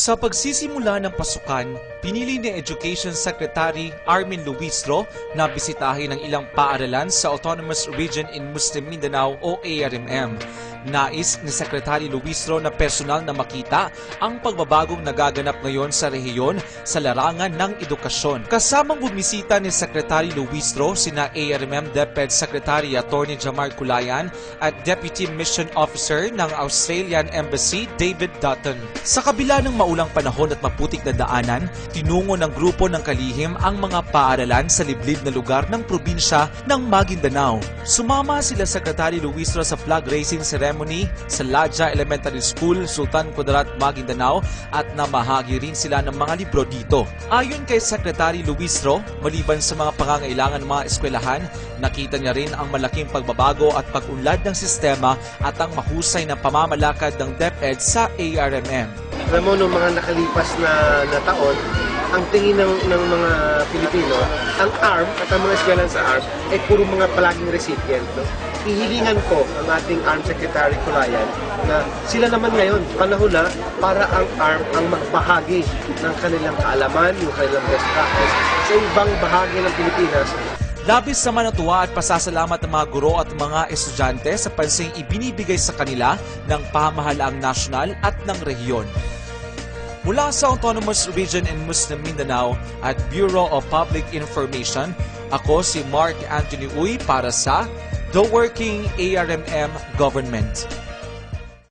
Sa pagsisimula ng pasukan, pinili ni Education Secretary Armin Luistro na bisitahin ang ilang paaralan sa Autonomous Region in Muslim Mindanao o ARMM. Nais ni Secretary Luistro na personal na makita ang pagbabagong nagaganap ngayon sa rehiyon sa larangan ng edukasyon. Kasamang bumisita ni Secretary Luistro sina ARMM DepEd Secretary Attorney Jamar Culayan at Deputy Mission Officer ng Australian Embassy David Dutton. Sa kabila ng maulang panahon at maputik na daanan, tinungo ng grupo ng kalihim ang mga paaralan sa liblib na lugar ng probinsya ng Maguindanao. Sumama sila Secretary Luistro sa flag raising ceremony sa Ladja Elementary School, Sultan Kudarat, Maguindanao at namahagi rin sila ng mga libro dito. Ayon kay Secretary Luistro, maliban sa mga pangangailangan ng mga eskwelahan, nakita niya rin ang malaking pagbabago at pag-unlad ng sistema at ang mahusay na pamamalakad ng DepEd sa ARMM. Alam mo, nung mga nakalipas na, na taon, ang tingin ng, ng mga Pilipino, ang ARM at ang mga eskwelahan sa ARM ay puro mga palaging recipient. No? Ihilingan ko ang ating ARM Secretary Kulayan na sila naman ngayon, panahon na para ang ARM ang magbahagi ng kanilang kaalaman, yung kanilang best practice sa ibang bahagi ng Pilipinas Labis naman ang tuwa at pasasalamat ng mga guro at mga estudyante sa pansing ibinibigay sa kanila ng pamahalaang nasyonal at ng rehiyon. Mula sa Autonomous Region in Muslim Mindanao at Bureau of Public Information, ako si Mark Anthony Uy para sa The Working ARMM Government.